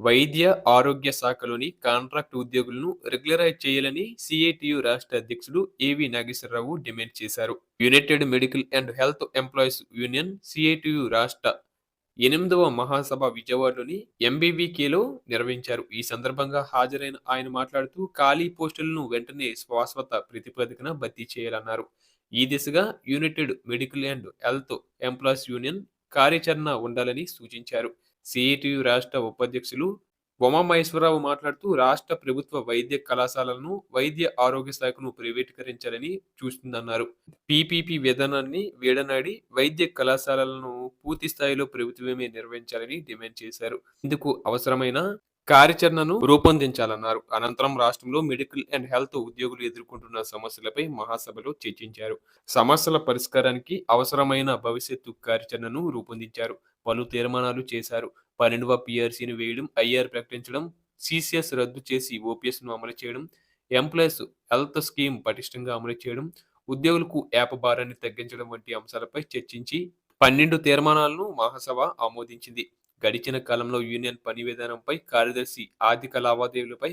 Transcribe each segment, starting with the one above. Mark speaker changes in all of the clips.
Speaker 1: వైద్య ఆరోగ్య శాఖలోని కాంట్రాక్ట్ ఉద్యోగులను రెగ్యులరైజ్ చేయాలని సిఐటియు రాష్ట్ర అధ్యక్షుడు ఏవి నాగేశ్వరరావు డిమాండ్ చేశారు. United medical and health employees union CITU రాష్ట్ర ఎనిమిదవ మహాసభ విజయవాడలోని ఎంబీవీకేలో నిర్వహించారు. ఈ సందర్భంగా హాజరైన ఆయన మాట్లాడుతూ ఖాళీ పోస్టులను వెంటనే శాశ్వత ప్రతిపాదికన భర్తీ చేయాలన్నారు. ఈ దిశగా united medical and health employees union కార్యాచరణ ఉండాలని సూచించారు. సిఐటియు రాష్ట్ర ఉపాధ్యక్షులు ఉమామహేశ్వరరావు మాట్లాడుతూ రాష్ట్ర ప్రభుత్వ వైద్య కళాశాలలను వైద్య ఆరోగ్య శాఖను ప్రైవేటీకరించాలని చూస్తుందన్నారు. పీపీపీ విధానాన్ని వేడనాడి వైద్య కళాశాలలను పూర్తి స్థాయిలో ప్రభుత్వమే నిర్వహించాలని డిమాండ్ చేశారు. ఇందుకు అవసరమైన కార్యాచరణను రూపొందించాలన్నారు. అనంతరం రాష్ట్రంలో మెడికల్ అండ్ హెల్త్ ఉద్యోగులు ఎదుర్కొంటున్న సమస్యలపై మహాసభలో చర్చించారు. సమస్యల పరిష్కారానికి అవసరమైన భవిష్యత్తు కార్యాచరణను రూపొందించారు. పలు తీర్మానాలు చేశారు. పన్నెండవ పిఆర్సీని వేయడం ఐఆర్ ప్రకటించడం సిసిఎస్ రద్దు చేసి ఓపీఎస్ను అమలు చేయడం ఎంప్లాయీస్ హెల్త్ స్కీమ్ పటిష్టంగా అమలు చేయడం ఉద్యోగులకు యాప భారాన్ని తగ్గించడం వంటి అంశాలపై చర్చించి పన్నెండు తీర్మానాలను మహాసభ ఆమోదించింది. గడిచిన కాలంలో యూనియన్ పని విధానంపై కార్యదర్శి ఆర్థిక లావాదేవీలపై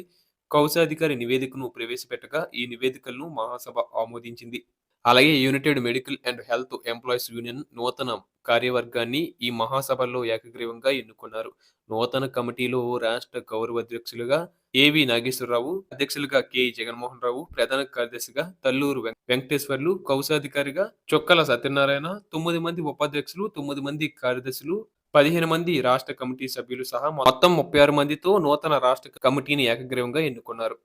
Speaker 1: కౌశాధికారి నివేదికను ప్రవేశపెట్టగా ఈ నివేదికలను మహాసభ ఆమోదించింది. అలాగే united medical and health employees union నూతన కార్యవర్గాన్ని ఈ మహాసభలో ఏకగ్రీవంగా ఎన్నుకున్నారు. నూతన కమిటీలో రాష్ట్ర గౌరవ అధ్యక్షులుగా ఏవి నాగేశ్వరరావు అధ్యక్షులుగా కె. జగన్మోహన్ రావు ప్రధాన కార్యదర్శిగా తల్లూరు వెంకటేశ్వర్లు కౌశాధికారిగా చొక్కల సత్యనారాయణ తొమ్మిది మంది ఉపాధ్యక్షులు తొమ్మిది మంది కార్యదర్శులు పదిహేను మంది రాష్ట్ర కమిటీ సభ్యులు సహా మొత్తం ముప్పై ఆరు మందితో నూతన రాష్ట్ర కమిటీని ఏకగ్రీవంగా ఎన్నుకున్నారు.